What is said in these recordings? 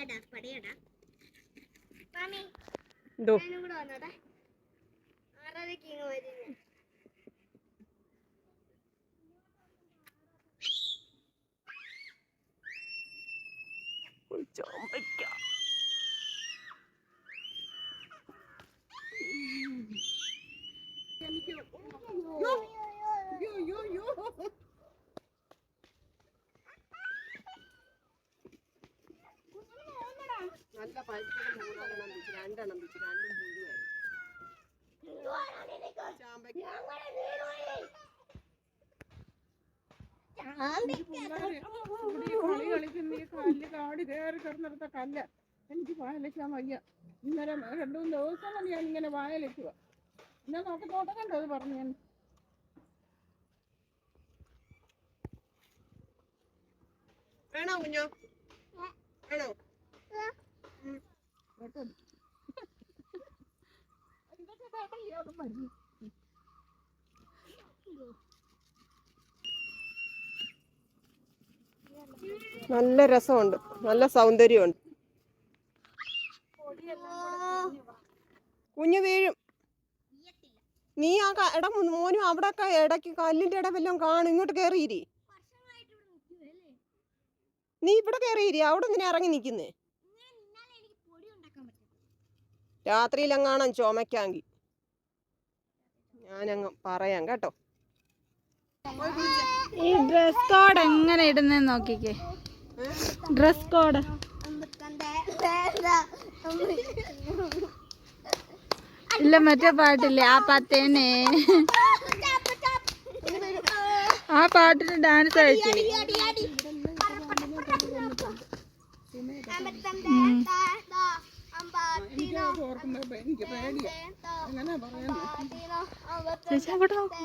പടയടാ പടയടാ. മാമി കൂടെ വന്നോട്ടെ. ആറരയ്ക്ക് ഇങ്ങ് ചാമ്പയ്ക്ക നല്ല പഴുത്തത് മൂന്നാലെണ്ണം വെച്ച് രണ്ടെണ്ണം വെച്ച് രണ്ടും പുഴുവായി ചാമ്പയ്ക്ക ഇവിടെ ഈ കളി കളിക്കുന്ന ഈ കല്ല് കാടി കയറി കിടന്നിടത്ത കല്ല. എനിക്ക് വായലിക്കാൻ വയ്യ. ഇന്നലെ രണ്ടു മൂന്ന് ദിവസം കൊണ്ട് ഞാൻ ഇങ്ങനെ വായലിക്കുക ഇന്ന നോക്കി കണ്ടോ അത് പറഞ്ഞു ഞാൻ. വേണോ കുഞ്ഞോ? വേണോ? കേട്ടോ. ഇതൊക്കെ കാട്ടില്ലേ അവിടെ മരുന്ന്. നല്ല രസമുണ്ട്. നല്ല സൗന്ദര്യമുണ്ട്. കുഞ്ഞു വീഴും. നീ ആ ഇട മോനും അവിടെ ഇടയ്ക്ക് കല്ലിന്റെ ഇട വല്ലതും കാണും. ഇങ്ങോട്ട് കയറിയിരി നീ ഇവിടെ കയറിയിരി അവിടെ നിന്നെ ഇറങ്ങി പറ്റും രാത്രിയിലെങ്ങാണം ചുമക്കാങ്കി ഞാനങ്ങ് പറയാം കേട്ടോ. ഈ ഡ്രസ് കോഡ് എങ്ങനെ ഇടുന്നേന്ന് നോക്കിക്കേ. ഡ്രസ് കോഡ് ഇല്ല മറ്റേ പാട്ടില്ലേ ആ പത്തേനെ ആ പാട്ടിന് ഡാൻസ് ആയിട്ട് എനിക്ക് പേടിയാ പറയാൻ ചേച്ചി അവിടെ നോക്ക്.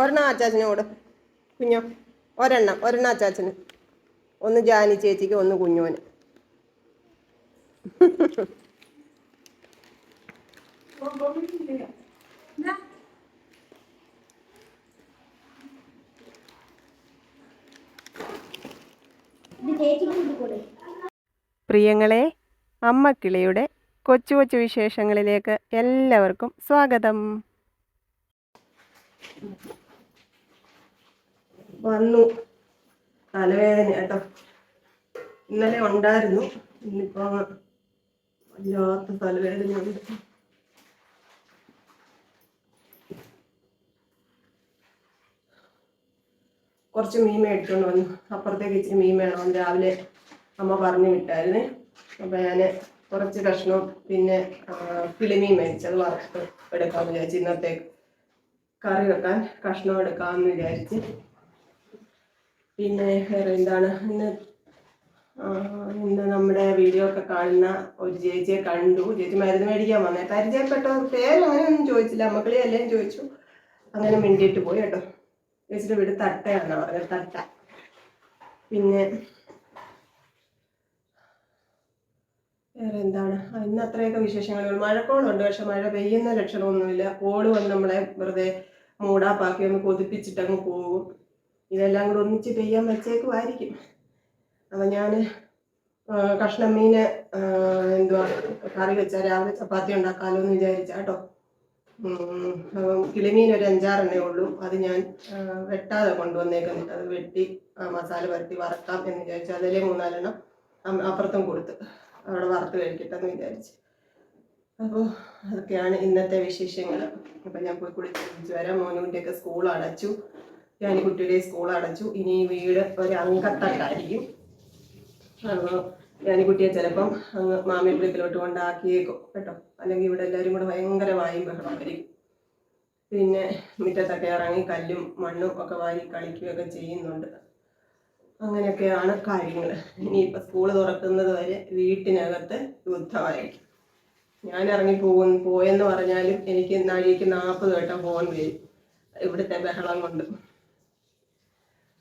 ഒരെണ്ണം അച്ചാച്ചന് കൊടു കുഞ്ഞോ ഒരെണ്ണം ഒരെണ്ണം അച്ചാച്ചന്. ഒന്ന് ജാനി ചേച്ചിക്ക് ഒന്ന് കുഞ്ഞോന്. പ്രിയങ്ങളെ അമ്മക്കിളിയുടെ കൊച്ചു കൊച്ചു വിശേഷങ്ങളിലേക്ക് എല്ലാവർക്കും സ്വാഗതം. വന്നു. തലവേദന കേട്ടോ. ഇന്നലെ ഉണ്ടായിരുന്നു. ഇന്നിപ്പോ വല്ലാത്ത തലവേദനയുണ്ട് കുറച്ച് മീൻ മേടിച്ചുകൊണ്ട് വന്നു. അപ്പുറത്തേക്ക് ഇച്ചിരി മീൻ വേണം. രാവിലെ അമ്മ പറഞ്ഞു വിട്ടായിരുന്നേ. അപ്പൊ ഞാൻ കുറച്ച് കഷ്ണവും പിന്നെ ഫിലിമീൻ മേടിച്ചത് വറുത്ത് എടുക്കാമെന്ന് വിചാരിച്ചു ഇന്നത്തേക്ക് കറി വെക്കാൻ കഷ്ണം എടുക്കാമെന്ന് വിചാരിച്ച്. പിന്നെ വേറെ എന്താണ്? ഇന്ന് ഇന്ന് നമ്മുടെ വീഡിയോ ഒക്കെ കാണുന്ന ഒരു ചേച്ചിയെ കണ്ടു. ചേച്ചി മരുന്ന് മേടിക്കാൻ വന്നേ. പരിചയപ്പെട്ട പേര് അങ്ങനെയൊന്നും ചോദിച്ചില്ല. മക്കളെ എല്ലാം ചോദിച്ചു. അങ്ങനെ മിണ്ടിയിട്ട് പോയി കേട്ടോ. ചേച്ചിയുടെ വീട് തട്ടയാണെന്നാ പറഞ്ഞത് തട്ട. പിന്നെ വേറെ എന്താണ്? ഇന്ന് അത്രയൊക്കെ വിശേഷങ്ങൾ മഴക്കോളുണ്ട്. പക്ഷെ മഴ പെയ്യുന്ന ലക്ഷണമൊന്നുമില്ല. കോൾ വന്ന് നമ്മളെ വെറുതെ മൂടാപ്പാക്കി ഒന്ന് കൊതിപ്പിച്ചിട്ട് അങ്ങ് പോകും. ഇതെല്ലാം കൂടെ ഒന്നിച്ച് പെയ്യാൻ വെച്ചേക്കുമായിരിക്കും. അപ്പം ഞാൻ കഷ്ണം മീന് എന്തുവാ കറി വെച്ചാൽ രാവിലെ ചപ്പാത്തി ഉണ്ടാക്കാമല്ലോ എന്ന് വിചാരിച്ച കേട്ടോ കിളിമീൻ ഒരു അഞ്ചാറെണ്ണേ ഉള്ളൂ. അത് ഞാൻ വെട്ടാതെ കൊണ്ടുവന്നേക്കുന്നുണ്ട് അത് വെട്ടി മസാല പരത്തി വറുക്കാം എന്ന് വിചാരിച്ചു. അതിലേ മൂന്നാലെണ്ണം അപ്പുറത്തും കൊടുത്ത് അവിടെ വറുത്ത് കഴിക്കട്ടെ എന്ന് വിചാരിച്ചു. അപ്പോൾ അതൊക്കെയാണ് ഇന്നത്തെ വിശേഷങ്ങൾ. അപ്പം ഞാൻ പോയി കുളിച്ച് വരാം മോനുവിന്റെയൊക്കെ സ്കൂൾ അടച്ചു. ഞാൻ കുട്ടിയുടെ സ്കൂൾ അടച്ചു. ഇനി വീട് ഒരു അങ്കത്തട്ടായിരിക്കും. അപ്പോൾ ഞാനിക്കുട്ടിയെ ചിലപ്പം അങ്ങ് മാമിപ്പിളിക്കിലോട്ട് കൊണ്ടാക്കിയേക്കും. കേട്ടോ? അല്ലെങ്കിൽ ഇവിടെ എല്ലാവരും കൂടെ ഭയങ്കര വായി ബഹളമായിരിക്കും. പിന്നെ മുറ്റത്തൊക്കെ ഇറങ്ങി കല്ലും മണ്ണും ഒക്കെ വാരി കളിക്കുകയൊക്കെ ചെയ്യുന്നുണ്ട്. അങ്ങനെയൊക്കെയാണ് കാര്യങ്ങൾ ഇനിയിപ്പോൾ സ്കൂൾ തുറക്കുന്നത് വരെ വീട്ടിനകത്ത് യുദ്ധമായിരിക്കും. ഞാൻ ഇറങ്ങി പോകും പോയെന്ന് പറഞ്ഞാലും എനിക്ക് നാഴിക്ക് നാൽപ്പത് വട്ടം ഫോൺ വരും. ഇവിടുത്തെ ബഹളം കൊണ്ട്.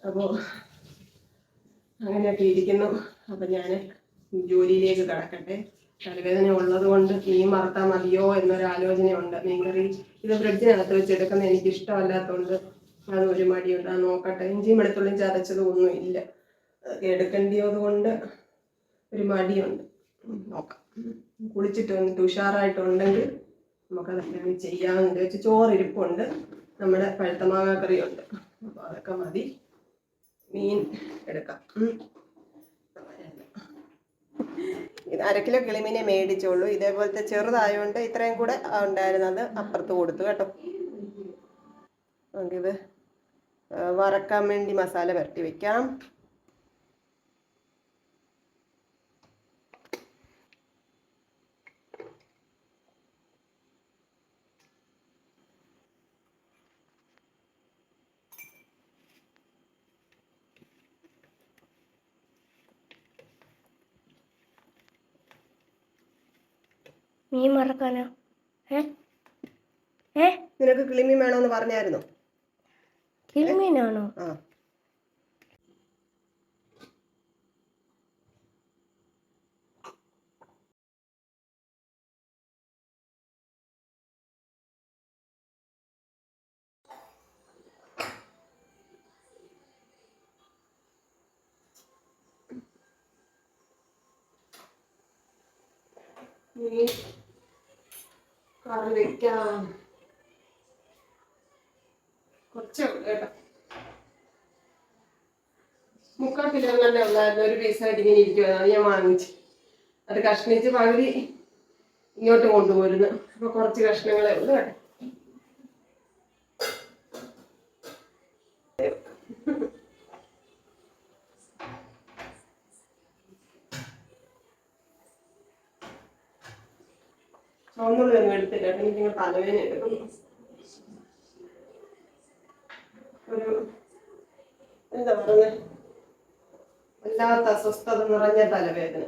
അപ്പോൾ അങ്ങനെയൊക്കെ ഇരിക്കുന്നു. അപ്പം ഞാൻ ജോലിയിലേക്ക് കിടക്കട്ടെ. തലവേദന ഉള്ളത് കൊണ്ട് മീൻ വറുത്താൽ മതിയോ എന്നൊരു ആലോചനയുണ്ട് മീൻകറി ഇത് ഫ്രിഡ്ജിനകത്ത് വെച്ചെടുക്കുന്നത് എനിക്ക് ഇഷ്ടമല്ലാത്തതുകൊണ്ട് അത് ഒരു മടിയുണ്ട്. അത് നോക്കട്ടെ. ഇഞ്ചിയും വെളുത്തുള്ളിയും ചതച്ചതും ഒന്നും ഇല്ല. അതൊക്കെ എടുക്കേണ്ടിയത് കൊണ്ട് ഒരു മടിയുണ്ട്. നോക്കാം. കുളിച്ചിട്ട് വന്നിട്ട് ഉഷാറായിട്ടുണ്ടെങ്കിൽ നമുക്കതൊക്കെ ചെയ്യാമെന്ന് വെച്ച് ചോറിരിപ്പുണ്ട്. നമ്മുടെ പഴുത്ത മാങ്ങാക്കറിയുണ്ട്. അപ്പോൾ അതൊക്കെ മതി. മീൻ എടുക്കാം. ഇത് അരക്കിലോ കിലോ കിളിമീനെ മേടിച്ചോളൂ ഇതേപോലത്തെ ചെറുതായതുകൊണ്ട് ഇത്രയും കൂടെ ഉണ്ടായിരുന്നത് അപ്പുറത്ത് കൊടുത്തു കേട്ടോ. നമുക്കിത് വറക്കാൻ വേണ്ടി മസാല പുരട്ടി വെക്കാം. മീൻ മറക്കാനോ? ഏ? ഏ? നിനക്ക് കിളിമീൻ വേണമെന്ന് പറഞ്ഞായിരുന്നു? കിളിമീനാണോ? ആ മീൻ കറി വെക്കാം കേട്ടോ. മുക്കാൽ കിലോ തന്നെ ഉണ്ടായിരുന്നു ഒരു പീസായിട്ട് ഇങ്ങനെ ഇരിക്കുവായിരുന്നു. അത് ഞാൻ വാങ്ങിച്ചു. അത് കഷ്ണിച്ച് പകുതി ഇങ്ങോട്ട് കൊണ്ടുപോരുന്നു. അപ്പൊ കുറച്ച് കഷ്ണങ്ങളെ ഉള്ളൂ കേട്ടോ ചുവന്നുള്ളി ഒന്നും എടുത്തില്ല കേട്ടോ. എനിക്ക് ഇങ്ങനെ തലവേദന എടുക്കുന്നു ഒരു എന്താ പറയുന്നത് വല്ലാത്ത അസ്വസ്ഥത നിറഞ്ഞ തലവേദന.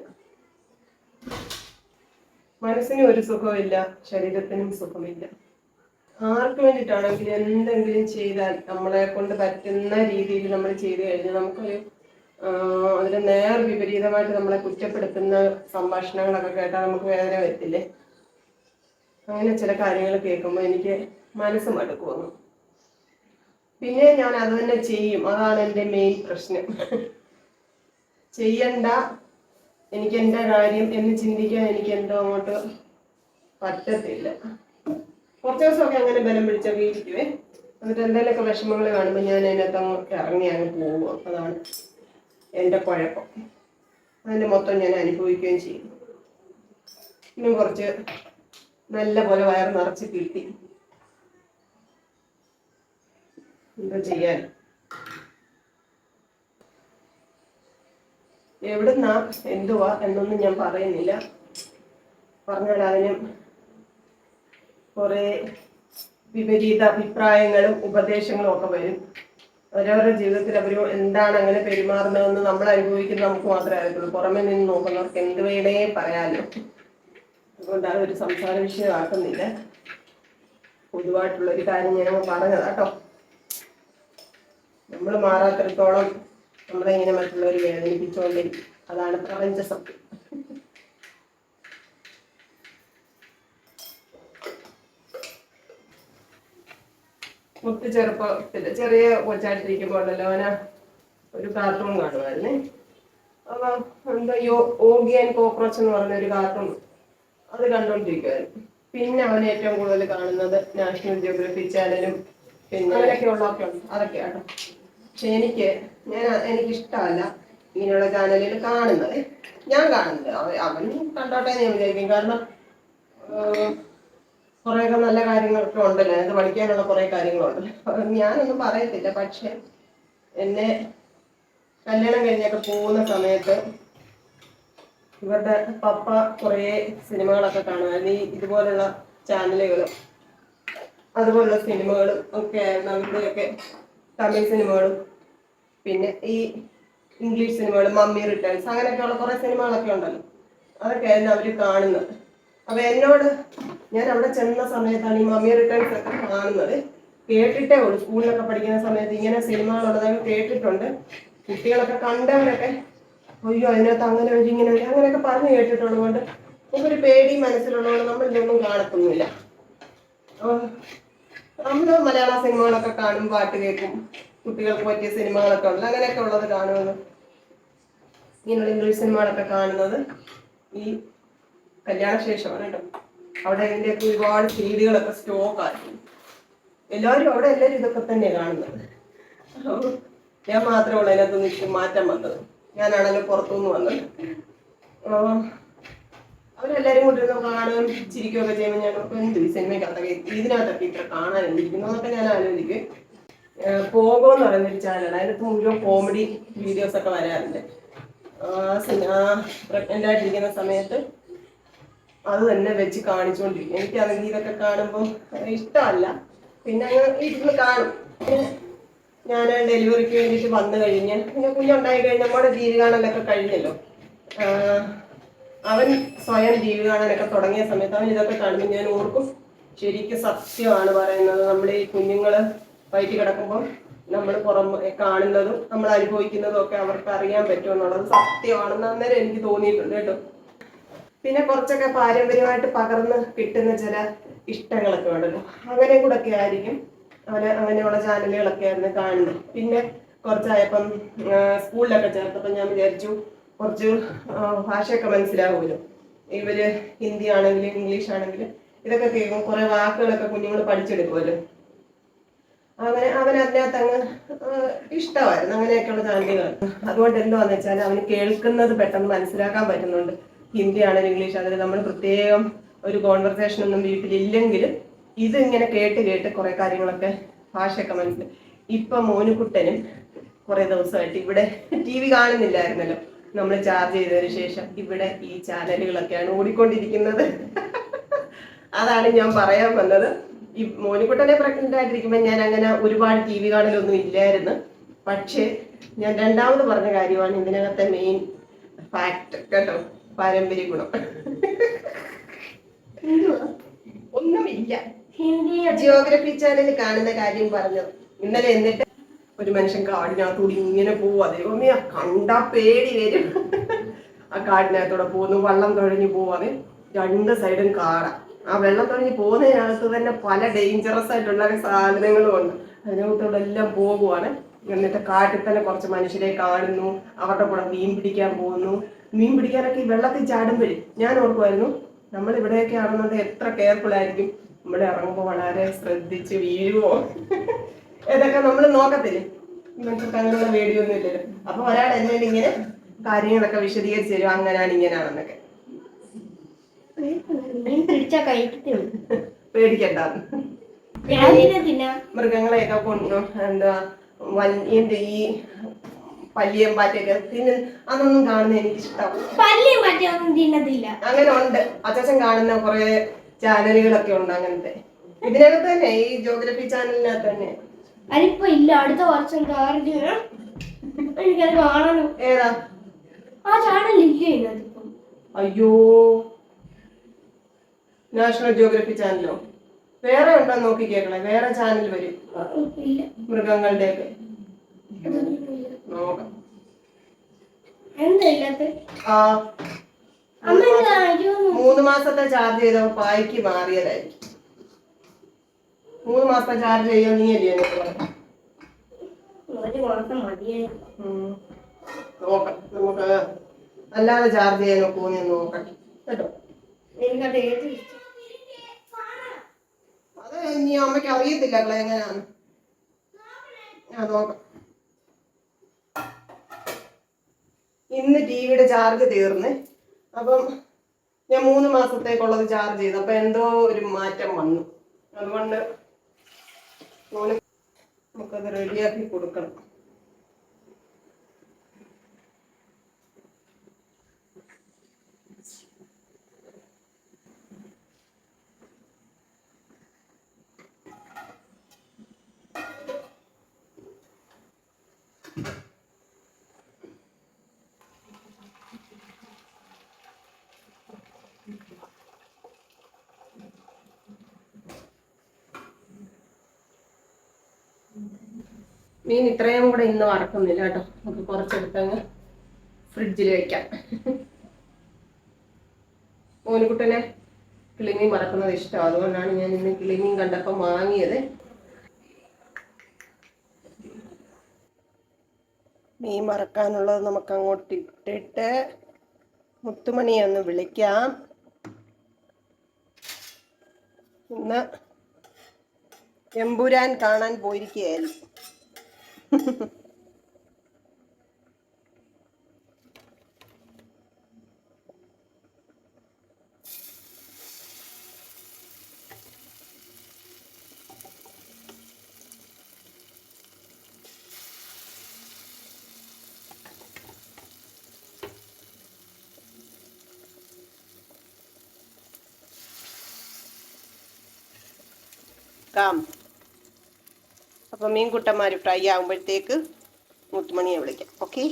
മനസ്സിനും ഒരു സുഖമില്ല ശരീരത്തിനും സുഖമില്ല. ആർക്ക് വേണ്ടിയിട്ടാണെങ്കിൽ എന്തെങ്കിലും ചെയ്താൽ നമ്മളെ കൊണ്ട് പറ്റുന്ന രീതിയിൽ നമ്മൾ ചെയ്തു കഴിഞ്ഞാൽ നമുക്കൊരു അതിന് നേർ വിപരീതമായിട്ട് നമ്മളെ കുറ്റപ്പെടുത്തുന്ന സംഭാഷണങ്ങളൊക്കെ കേട്ടാൽ നമുക്ക് വേദന വരത്തില്ലേ? അങ്ങനെ ചില കാര്യങ്ങൾ കേൾക്കുമ്പോൾ എനിക്ക് മനസ്സ് മടുക്കുമെന്നു പിന്നെ ഞാൻ അത് തന്നെ ചെയ്യും. അതാണ് എന്റെ മെയിൻ പ്രശ്നം. ചെയ്യണ്ട എനിക്ക് എന്റെ കാര്യം എന്ന് ചിന്തിക്കാൻ എനിക്ക് എന്തോ അങ്ങോട്ട് പറ്റത്തില്ല. കുറച്ച് ദിവസമൊക്കെ അങ്ങനെ ബലം പിടിച്ചൊക്കെ ഇരിക്കുവേ. എന്നിട്ട് എന്തെങ്കിലുമൊക്കെ വിഷമങ്ങൾ കാണുമ്പോൾ ഞാൻ അതിനകത്ത് അങ്ങോട്ട് ഇറങ്ങി അങ്ങ് പോകും. അതാണ് എന്റെ കുഴപ്പം. അതിന്റെ മൊത്തം ഞാൻ അനുഭവിക്കുകയും ചെയ്യും. ഇന്നും കുറച്ച് നല്ല പോലെ വയർ നിറച്ച് കിട്ടി എന്താ ചെയ്യാൻ? എവിടുന്നാ എന്തുവാ എന്നൊന്നും ഞാൻ പറയുന്നില്ല. പറഞ്ഞാൽ അതിനും കുറെ വിപരീത അഭിപ്രായങ്ങളും ഉപദേശങ്ങളും ഒക്കെ വരും. അവരവരുടെ ജീവിതത്തിൽ അവർ എന്താണ് അങ്ങനെ പെരുമാറുന്നതെന്ന് നമ്മൾ അനുഭവിക്കുന്ന നമുക്ക് മാത്രമേ അറിയത്തുള്ളൂ. പുറമെ നിന്ന് നോക്കുന്നവർക്ക് എന്ത് വേണേ പറയാലോ. അതുകൊണ്ട് അതൊരു സംസാര വിഷയമാക്കുന്നില്ല. പൊതുവായിട്ടുള്ള ഒരു കാര്യം ഞാൻ പറഞ്ഞതാ കേട്ടോ നമ്മൾ മാറാത്തിടത്തോളം നമ്മളെങ്ങനെ മറ്റുള്ളവർ വേദനിപ്പിച്ചുകൊണ്ടിരിക്കും അതാണ് പ്രപഞ്ച സത്യം. മുത്ത് ചെറുപ്പത്തിൽ ചെറിയ കൊച്ചായിട്ടിരിക്കുമ്പോഴല്ലോ അവന ഒരു കാർട്ടൂൺ കാണുമായിരുന്നേ അപ്പൊ എന്താ യോ ഓഗി ആൻഡ് കോക്രോച്ച് എന്ന് പറഞ്ഞ ഒരു കാർട്ടൂൺ അത് കണ്ടോണ്ടിരിക്കുമായിരുന്നു പിന്നെ അവൻ ഏറ്റവും കൂടുതൽ കാണുന്നത് നാഷണൽ ജിയോഗ്രഫി ചാനലും പിന്നെ അങ്ങനെയൊക്കെ ഉള്ളതൊക്കെ ഉണ്ട് അതൊക്കെയാണ് പക്ഷെ എനിക്ക് ഞാൻ എനിക്കിഷ്ടമല്ല ഇങ്ങനെയുള്ള ചാനലിൽ കാണുന്നത്. ഞാൻ കാണുന്നത്. അവ- അവൻ കണ്ടോട്ടെ ഞാൻ വിചാരിക്കും. കാരണം കുറേയൊക്കെ നല്ല കാര്യങ്ങളൊക്കെ ഉണ്ടല്ലോ. അത് പഠിക്കാനുള്ള കുറേ കാര്യങ്ങളുണ്ടല്ലോ. അപ്പൊ ഞാനൊന്നും പറയത്തില്ല. പക്ഷെ എന്നെ കല്യാണം കഴിഞ്ഞൊക്കെ പോകുന്ന സമയത്ത് ഇവരുടെ പപ്പ കുറേ സിനിമകളൊക്കെ കാണുമായിരുന്നു ഈ ഇതുപോലുള്ള ചാനലുകളും അതുപോലുള്ള സിനിമകളും ഒക്കെ ആയിരുന്നു അവരുടെയൊക്കെ തമിഴ് സിനിമകളും പിന്നെ ഈ ഇംഗ്ലീഷ് സിനിമകൾ മമ്മി റിട്ടേൺസ് അങ്ങനെയൊക്കെയുള്ള കുറേ സിനിമകളൊക്കെ ഉണ്ടല്ലോ. അതൊക്കെയായിരുന്നു അവർ കാണുന്നത്. അപ്പൊ എന്നോട് ഞാൻ അവിടെ ചെന്ന സമയത്താണ് ഈ മമ്മി റിട്ടേൺസ് ഒക്കെ കാണുന്നത്. കേട്ടിട്ടേ ഉള്ളൂ. സ്കൂളിലൊക്കെ പഠിക്കുന്ന സമയത്ത് ഇങ്ങനെ സിനിമകളുള്ളതൊക്കെ കേട്ടിട്ടുണ്ട്. കുട്ടികളൊക്കെ കണ്ടവരൊക്കെ അയ്യോ അതിനകത്ത് അങ്ങനെ വരും ഇങ്ങനെ വരും അങ്ങനെയൊക്കെ പറഞ്ഞു കേട്ടിട്ടുള്ളത് കൊണ്ട് നമുക്കൊരു പേടി മനസ്സിലുള്ളതുകൊണ്ട് നമ്മൾ ഇതൊന്നും കാണത്തൊന്നുമില്ല നമ്മൾ മലയാള സിനിമകളൊക്കെ കാണും പാട്ട് കേൾക്കും കുട്ടികൾക്ക് പറ്റിയ സിനിമകളൊക്കെ ഉണ്ടല്ലോ അങ്ങനെയൊക്കെ ഉള്ളത് കാണുന്നത്. ഇങ്ങനെയുള്ള ഇംഗ്ലീഷ് സിനിമകളൊക്കെ കാണുന്നത് ഈ കല്യാണ ശേഷമാണ് കേട്ടോ. അവിടെ ഇതിന്റെയൊക്കെ ഒരുപാട് സീഡികളൊക്കെ സ്റ്റോക്ക് ആയിരുന്നു എല്ലാവരും അവിടെ എല്ലാവരും ഇതൊക്കെ തന്നെയാണ് കാണുന്നത്. ഞാൻ മാത്രമേ ഉള്ളൂ അതിനകത്ത് നിൽക്കും മാറ്റം വന്നത്. ഞാനാണല്ലോ പുറത്തുനിന്ന് വന്നത്. അവരെല്ലാരും കൂടി ഇരുന്ന് കാണുകയും ചിരിക്കുകയൊക്കെ ചെയ്യുമ്പോൾ ഞാൻ എന്ത് ഈ സിനിമയ്ക്കകത്തൊക്കെ ഇതിനകത്തൊക്കെ ഇത്ര കാണാൻ എന്തിരിക്കുന്നു എന്നൊക്കെ ഞാൻ ആലോചിക്കും. പോകോ എന്ന് പറയുന്ന ഒരു ചാനലാണ് അതിനകത്ത് മുഴുവൻ കോമഡി വീഡിയോസ് ഒക്കെ വരാറുണ്ട്. പ്രഗ്നന്റ് ആയിട്ടിരിക്കുന്ന സമയത്ത് അത് തന്നെ വെച്ച് കാണിച്ചുകൊണ്ടിരിക്കും. എനിക്കാണെങ്കിൽ ഇതൊക്കെ കാണുമ്പോൾ ഇഷ്ടമല്ല. പിന്നെ അങ്ങ് ഇരുന്ന് കാണും. ഞാൻ ഡെലിവറിക്ക് വേണ്ടിയിട്ട് വന്നു കഴിഞ്ഞ്. പിന്നെ കുഞ്ഞുണ്ടായി കഴിഞ്ഞ് നമ്മുടെ ജീവി കാണലൊക്കെ കഴിഞ്ഞല്ലോ. അവൻ സ്വയം ജീവി കാണാനൊക്കെ തുടങ്ങിയ സമയത്ത് അവൻ ഇതൊക്കെ കാണുമ്പോൾ ഞാൻ ഓർക്കും ശരിക്കും സത്യമാണ് പറയുന്നത്. നമ്മൾ ഈ കുഞ്ഞുങ്ങൾ വയറ്റി കിടക്കുമ്പോൾ നമ്മൾ പുറം കാണുന്നതും നമ്മൾ അനുഭവിക്കുന്നതും ഒക്കെ അവർക്ക് അറിയാൻ പറ്റുമെന്നുള്ളത് സത്യമാണെന്ന് അന്നേരം എനിക്ക് തോന്നിയിട്ടുണ്ട് കേട്ടോ. പിന്നെ കുറച്ചൊക്കെ പാരമ്പര്യമായിട്ട് പകർന്ന് കിട്ടുന്ന ചില ഇഷ്ടങ്ങളൊക്കെ ഉണ്ടല്ലോ. അങ്ങനെ കൂടെ ഒക്കെ ആയിരിക്കും. അവന് അങ്ങനെയുള്ള ചാനലുകളൊക്കെ ആയിരുന്നു കാണുന്നത്. പിന്നെ കുറച്ചായപ്പം സ്കൂളിലൊക്കെ ചേർത്തപ്പോൾ ഞാൻ വിചാരിച്ചു കുറച്ച് ഭാഷയൊക്കെ മനസ്സിലാവുമല്ലോ. ഇവർ ഹിന്ദി ആണെങ്കിലും ഇംഗ്ലീഷ് ആണെങ്കിലും ഇതൊക്കെ കേൾക്കും കുറെ വാക്കുകളൊക്കെ കുഞ്ഞുങ്ങൾ പഠിച്ചെടുക്കുമല്ലോ. അങ്ങനെ അവൻ അതിനകത്ത് അങ്ങ് ഇഷ്ടമായിരുന്നു അങ്ങനെയൊക്കെയുള്ള ചാനലുകൾ. അതുകൊണ്ട് എന്താന്ന് വെച്ചാൽ അവന് കേൾക്കുന്നത് പെട്ടെന്ന് മനസ്സിലാക്കാൻ പറ്റുന്നുണ്ട്. ഹിന്ദി ആണെങ്കിലും ഇംഗ്ലീഷ് ആണെങ്കിലും നമ്മൾ പ്രത്യേകം ഒരു കോൺവെർസേഷൻ ഒന്നും വീട്ടിലില്ലെങ്കിലും ഇത് ഇങ്ങനെ കേട്ട് കേട്ട് കുറെ കാര്യങ്ങളൊക്കെ ഭാഷയൊക്കെ മനസ്സിലായി. ഇപ്പൊ മോനുകുട്ടനും കുറെ ദിവസമായിട്ട് ഇവിടെ ടി വി കാണുന്നില്ലായിരുന്നല്ലോ. നമ്മൾ ചാർജ് ചെയ്തതിന് ശേഷം ഇവിടെ ഈ ചാനലുകളൊക്കെയാണ് ഓടിക്കൊണ്ടിരിക്കുന്നത്. അതാണ് ഞാൻ പറയാൻ വന്നത്. ഈ മോനിക്കുട്ടനെ പ്രഗ്നന്റ് ആയിട്ടിരിക്കുമ്പോൾ ഞാൻ അങ്ങനെ ഒരുപാട് ടി വി കാണലൊന്നും ഇല്ലായിരുന്നു. പക്ഷേ ഞാൻ രണ്ടാമത് പറഞ്ഞ കാര്യമാണ് ഇതിനകത്തെ മെയിൻ ഫാക്ട് കേട്ടോ. പാരമ്പര്യ ഗുണം. ഒന്നുമില്ല. ഹിന്ദി ജിയോഗ്രഫി ചാനലിൽ കാണുന്ന കാര്യം പറഞ്ഞു. ഇന്നലെ എന്നിട്ട് ഒരു മനുഷ്യൻ കാടിനകത്തൂടി ഇങ്ങനെ പോവാ. ദൈവമേ ആ കണ്ടാ പേടി വരും. ആ കാടിനകത്തൂടെ പോകുന്നു. വള്ളം തുഴഞ്ഞു പോവാതെ രണ്ട് സൈഡും കാട. ആ വെള്ളം തുഴഞ്ഞ് പോകുന്നതിനകത്ത് തന്നെ പല ഡേഞ്ചറസ് ആയിട്ടുള്ള സാധനങ്ങളും ഉണ്ട്. അതിനകത്തോടെ എല്ലാം പോകുവാണ്. എന്നിട്ട് കാട്ടിൽ തന്നെ കുറച്ച് മനുഷ്യരെ കാണുന്നു. അവരുടെ കൂടെ മീൻ പിടിക്കാൻ പോകുന്നു. മീൻ പിടിക്കാനൊക്കെ ഈ വെള്ളത്തിൽ ചാടുമ്പോഴേ ഞാൻ ഓർക്കുമായിരുന്നു നമ്മൾ ഇവിടെയൊക്കെ ആണെന്നുണ്ടെങ്കിൽ എത്ര കെയർഫുൾ ആയിരിക്കും. ഇവിടെ ഇറങ്ങുമ്പോൾ വളരെ ശ്രദ്ധിച്ച് വീഴുമോ ഇതൊക്കെ നമ്മൾ നോക്കത്തില്ലേ? നമുക്ക് അങ്ങനെയുള്ള പേടിയൊന്നും ഇല്ലല്ലോ. അപ്പൊ ഒരാൾ എന്നോട് ഇങ്ങനെ കാര്യങ്ങളൊക്കെ വിശദീകരിച്ച് തരും. അങ്ങനാണ് ഇങ്ങനാണെന്നൊക്കെ പേടിക്കണ്ട. മൃഗങ്ങളെയൊക്കെ കൊണ്ടു എന്താ വന്യന്റെ ഈ പല്ലിയം പാറ്റയൊക്കെ തിന്ന് അതൊന്നും കാണുന്ന എനിക്ക് ഇഷ്ടം തിന്നത്തില്ല. അങ്ങനെ ഉണ്ട്. അച്ഛൻ കാണുന്ന കുറെ ചാനലുകളൊക്കെ ഉണ്ട് അങ്ങനത്തെ. ഇതിനകത്ത് തന്നെ ഈ ജോഗ്രഫി ചാനലിനകത്ത് തന്നെ. അതിപ്പോ ഇല്ല അടുത്ത വർഷം കാറിന് എനിക്കത് കാണണം. ഏതാ? ആ ചാനൽ ഇല്ല ഇതിനകത്തിപ്പം അയ്യോ. നാഷണൽ ജിയോഗ്രഫി ചാനലോ വേറെ ഉണ്ടോ നോക്കി കേൾക്കണേ. വേറെ ചാനൽ വരും. മൃഗങ്ങളുടെ ഒക്കെ നോക്കാം. എന്താ ഇല്ലാത്ത ആ? മൂന്ന് മാസത്തെ ചാർജ് ചെയ്ത പായ്ക്ക് മാറിയതായിരിക്കും. മൂന്ന് മാസത്തെ ചാർജ് ചെയ്യാൻ നീ അല്ലേ. നോക്കാം നമുക്ക് അല്ലാതെ ചാർജ് ചെയ്യാൻ നോക്കാം കേട്ടോ? എനിക്കത് ഏത് ഇഷ്ടം. അത് ഇനി അമ്മയ്ക്ക് അറിയത്തില്ല അല്ലേ എങ്ങനെയാണ്. ഞാൻ നോക്കാം. ഇന്ന് ടി വിയുടെ ചാർജ് തീർന്ന്. അപ്പം ഞാൻ മൂന്ന് മാസത്തേക്കുള്ളത് ചാർജ് ചെയ്തു. അപ്പൊ എന്തോ ഒരു മാറ്റം വന്നു. അതുകൊണ്ട് നമുക്കത് റെഡിയാക്കി കൊടുക്കണം. മീൻ ഇത്രയും കൂടെ ഇന്ന് വറക്കുന്നില്ല കേട്ടോ. നമുക്ക് കുറച്ചെടുത്തങ്ങ് ഫ്രിഡ്ജിൽ വെക്കാം. മോനുകുട്ടനെ കിളിമീൻ വറക്കുന്നത് ഇഷ്ടമാണ് അതുകൊണ്ടാണ് ഞാൻ ഇന്ന് കിളിമീൻ കണ്ടപ്പോൾ വാങ്ങിയത്. മീൻ വറക്കാനുള്ളത് നമുക്ക് അങ്ങോട്ട് ഇട്ടിട്ട് മുത്തുമണിയെ ഒന്ന് വിളിക്കാം. ഇന്ന് എമ്പുരാൻ കാണാൻ പോയിരിക്കുകയായിരുന്നു. cam അപ്പോൾ മീൻകുട്ടന്മാർ ഫ്രൈ ആകുമ്പോഴത്തേക്ക് മുത്തുമണിയെ വിളിക്കാം. ഓക്കെ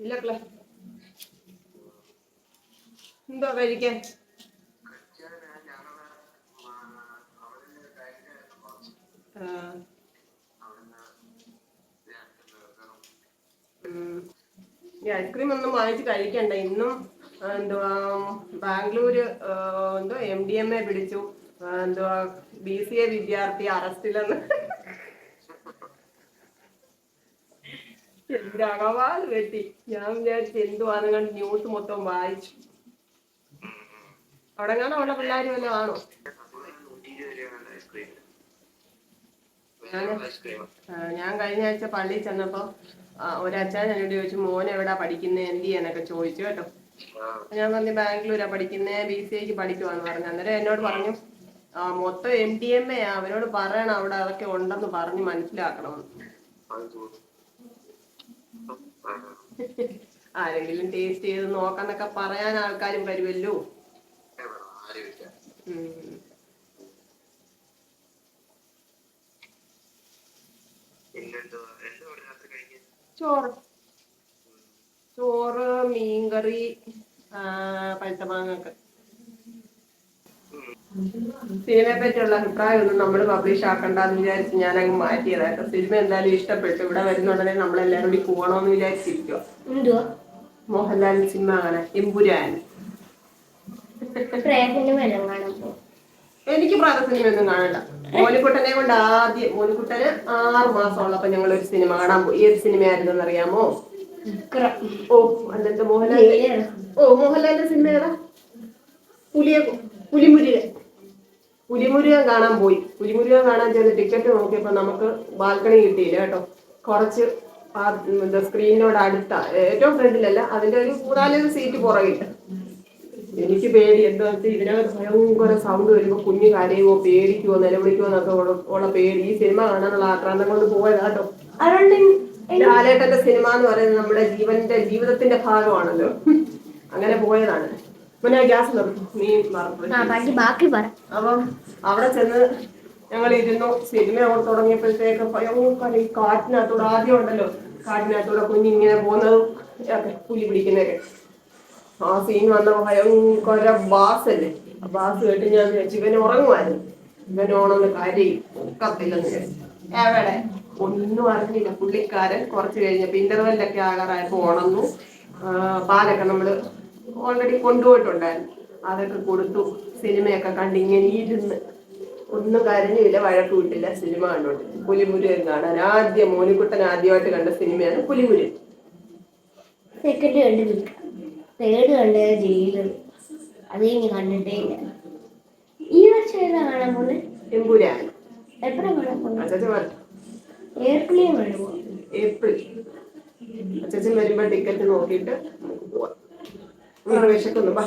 ഇല്ല ക്ലേ എന്തോ കഴിക്കാൻ. ഈ ഐസ്ക്രീം ഒന്നും വാങ്ങിച്ച് കഴിക്കണ്ട. ഇന്നും എന്തുവാ ബാംഗ്ലൂര് എന്തോ എം ഡി എം എ പിടിച്ചു. എന്തുവാ? ബി സി എ വിദ്യാർത്ഥി അറസ്റ്റിലെന്ന്. എന്റെ വെട്ടി. ഞാൻ വിചാരിച്ചു എന്തുവാന്ന് കണ്ട് ന്യൂസ് മൊത്തം വായിച്ചു. അവിടെങ്ങാണോ അവിടെ പിള്ളേർ വല്ലതും ആണോ? ഞാൻ കഴിഞ്ഞ ആഴ്ച പള്ളിയിൽ ചെന്നപ്പോ ഒരച്ഛൻ എന്നോട് ചോദിച്ചു മോൻ എവിടാ പഠിക്കുന്നത് എന്ത് ചെയ്യാനൊക്കെ ചോദിച്ചു കേട്ടോ. ഞാൻ പറഞ്ഞു ബാംഗ്ലൂരാ പഠിക്കുന്നേ. ബി സി ഐക്ക് പഠിക്കുവാന്ന് പറഞ്ഞു. അന്നേരം എന്നോട് പറഞ്ഞു ആ മൊത്തം എം ഡി എം എ അവരോട് പറയണം അവിടെ അതൊക്കെ ഉണ്ടെന്ന് പറഞ്ഞ് മനസ്സിലാക്കണം. ആരെങ്കിലും ടേസ്റ്റ് ചെയ്ത് നോക്കാന്നൊക്കെ പറയാൻ ആൾക്കാരും വരുമല്ലോ. ചോറ്. ചോറ് മീൻകറി പഴുത്ത മാങ്ങൊക്കെ സിനിമയെ പറ്റിയുള്ള അഭിപ്രായം ഒന്നും നമ്മൾ പബ്ലിഷ് ആക്കണ്ടെന്ന് വിചാരിച്ച് ഞാൻ അങ്ങ് മാറ്റിയതായിട്ട് സിനിമ എന്തായാലും ഇഷ്ടപ്പെട്ടു. ഇവിടെ വരുന്നുണ്ടെങ്കിൽ നമ്മളെല്ലാരും കൂടി പോകണമെന്ന് വിചാരിച്ചിരിക്കുക മോഹൻലാൽ സിനിമ കാണാൻ. എമ്പുരാൻ. എനിക്ക് പ്രാത സിനിമ ഒന്നും കാണണ്ട. മോനിക്കുട്ടനെ കൊണ്ട് ആദ്യം മോനിക്കുട്ടന് ആറ് മാസം ഉള്ളപ്പോ ഞങ്ങൾ ഒരു സിനിമ കാണാൻ പോയി. ഏത് സിനിമയായിരുന്നെന്ന് അറിയാമോ? ഓ അല്ലെന്ത് മോഹൻലാൽ ഓ മോഹൻലാലിന്റെ സിനിമ ഏതാ? പുലിയ പുലിമുരുകൻ. പുലിമുരുകൻ കാണാൻ പോയി. പുലിമുരുകൻ കാണാൻ ചെന്ന് ടിക്കറ്റ് നോക്കിയപ്പോൾ നമുക്ക് ബാൽക്കണി കിട്ടിയില്ല കേട്ടോ. കുറച്ച് ആ എന്താ സ്ക്രീനിനോട് അടുത്ത ഏറ്റവും ഫ്രണ്ടിലല്ല അതിന്റെ ഒരു മൂന്നാലൊരു സീറ്റ് പുറകിൽ എനിക്ക് പേടി എന്താ വെച്ചാൽ ഇതിനകത്ത് ഭയങ്കര സൗണ്ട് വരുമ്പോൾ കുഞ്ഞു കരയുമോ പേടിക്കുമോ നിലവിളിക്കുമോ എന്നൊക്കെ ഉള്ള- ഉള്ള പേടി. ഈ സിനിമ കാണാനുള്ള ആക്രാന്തം കൊണ്ട് പോയതാ കേട്ടോ. അതുകൊണ്ട് ലാലേട്ടന്റെ സിനിമ എന്ന് പറയുന്നത് നമ്മുടെ ജീവന്റെ ജീവിതത്തിന്റെ ഭാഗമാണല്ലോ. അങ്ങനെ പോയതാണ്. പിന്നെ ഗ്യാസ് നിർത്തും നീ മറന്നു. ആ ബാക്കി ബാക്കി പറ. അപ്പം അവിടെ ചെന്ന് ഞങ്ങൾ ഇരുന്നു സിനിമ അവിടെ തുടങ്ങിയപ്പോഴത്തേക്ക് ഭയങ്കര ഈ കാറ്റിനകത്തൂടെ ആദ്യം ഉണ്ടല്ലോ. കാറ്റിനകത്തൂടെ കുഞ്ഞിങ്ങനെ പോകുന്നതും ഒക്കെ പുലി പിടിക്കുന്നതൊക്കെ ആ സീൻ വന്ന ഭയങ്കര ബാസ് അല്ലേ ആ ബാസ് കേട്ട് ഞാൻ വിചാരിച്ചു ഇവന് ഉറങ്ങുമായിരുന്നു. ഇവൻ ഓണമെന്ന് കാര്യം. കത്തില്ലെന്ന് എവിടെ? ഒന്നും അറിഞ്ഞില്ല. പുള്ളിക്കാരൻ കുറച്ച് കഴിഞ്ഞപ്പോ ഇന്റർവെല്ലൊക്കെ ആകാറായപ്പോ ഉണന്നു പാലൊക്കെ നമ്മൾ ഓൾറെഡി കൊണ്ടുപോയിട്ടുണ്ടായിരുന്നു. അതൊക്കെ കൊടുത്തു. സിനിമയൊക്കെ കണ്ട് ഇങ്ങനെ ഇരുന്ന്. ഒന്നും കരഞ്ഞില്ല വഴക്ക് വിട്ടില്ല. സിനിമ കണ്ടോണ്ട്. പുലിമുരുകൻ കാണാൻ ആദ്യം മോനിക്കുട്ടൻ ആദ്യമായിട്ട് കണ്ട സിനിമയാണ് പുലിമുരുകൻ സെക്കൻഡ് കണ്ട് തേർഡ് കണ്ട് ജയിലർ അത് ഇനി കണ്ടിട്ടേ ഇല്ല. ഈ വർഷം ഏതാ കാണാൻ പോകുന്നത് എമ്പുരാൻ. എപ്പോഴാണ് കാണാൻ പോകുന്നത് അച്ഛൻ പറഞ്ഞു ഏപ്രിലും കാണാൻ പോകും ഏപ്രിൽ. അച്ഛൻ വരുമ്പോ ടിക്കറ്റ് നോക്കിയിട്ട് പോവാം. വിശക്കുന്നു ബാ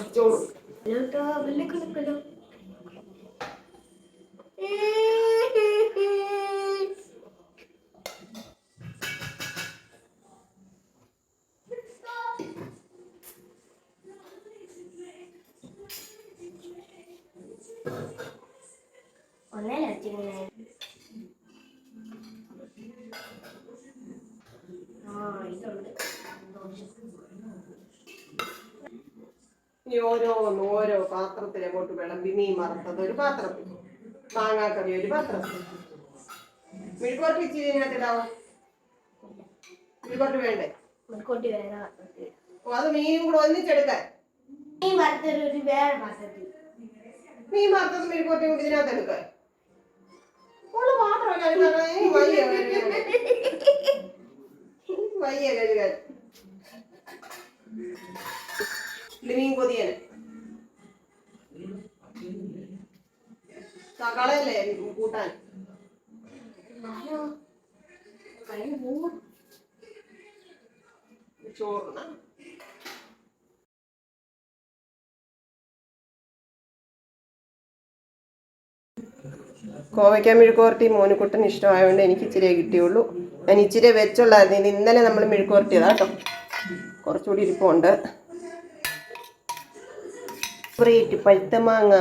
ഓരോന്ന് ഓരോ പാത്രത്തിൽ അങ്ങോട്ട് വിളമ്പി മീൻ മറത്തത് ഒരു പാത്രത്തിൽ മാങ്ങാക്കറി ഒരു പാത്രത്തിൽ മിഴുക്കോട്ട് ഇച്ചിരി ഇതിനകത്തിടാവോ? മിഴുക്കോട്ട് വേണ്ടേ? ഓ അത് മീനും കൂടെ ഒന്നിച്ചെടുക്കാൻ ഈ വറുത്തൊരു ഒരു വേറെ പാത്രത്തിൽ. മീൻ മിഴുക്കോട്ടും കൂടി ഇതിനകത്ത് എടുക്കാൻ ഉള്ളു മാത്രമല്ല. വയ്യ കഴുകാൻ മീൻ കൊതിയൻ. കളയല്ലേ കൂട്ടാൻ? ചോറിന. കോവയ്ക്കാൻ മെഴുക്കുവരട്ടി മോനുകുട്ടൻ ഇഷ്ടമായതുകൊണ്ട് എനിക്ക് ഇച്ചിരിയേ കിട്ടിയുള്ളൂ. ഞാൻ ഇച്ചിരി വെച്ചുള്ളായിരുന്നു ഇന്നലെ നമ്മൾ മെഴുക്കുവരട്ടിയതാട്ടോ കുറച്ചുകൂടി ഇരിപ്പുണ്ട്. ഗ്രേറ്റ് പഴുത്ത മാങ്ങ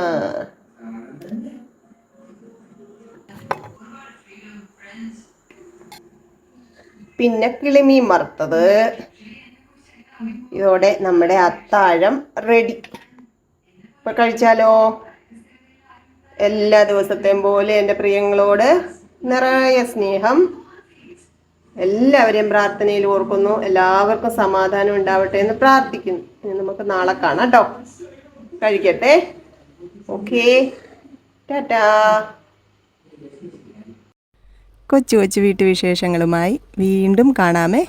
പിന്നെ കിളിമീൻ വറുത്തത് ഇതോടെ നമ്മുടെ അത്താഴം റെഡി ഇപ്പൊ കഴിച്ചാലോ? എല്ലാ ദിവസത്തെയും പോലെ എന്റെ പ്രിയങ്ങളോട് നിറയെ സ്നേഹം. എല്ലാവരെയും പ്രാർത്ഥനയിൽ ഓർക്കുന്നു. എല്ലാവർക്കും സമാധാനം ഉണ്ടാവട്ടെ എന്ന് പ്രാർത്ഥിക്കുന്നു. നമുക്ക് നാളെ കാണാം കേട്ടോ. കഴിക്കട്ടെ. Okay tata. കൊച്ചു കൊച്ചു വീട്ടുവിശേഷങ്ങളുമായി വീണ്ടും കാണാമേ.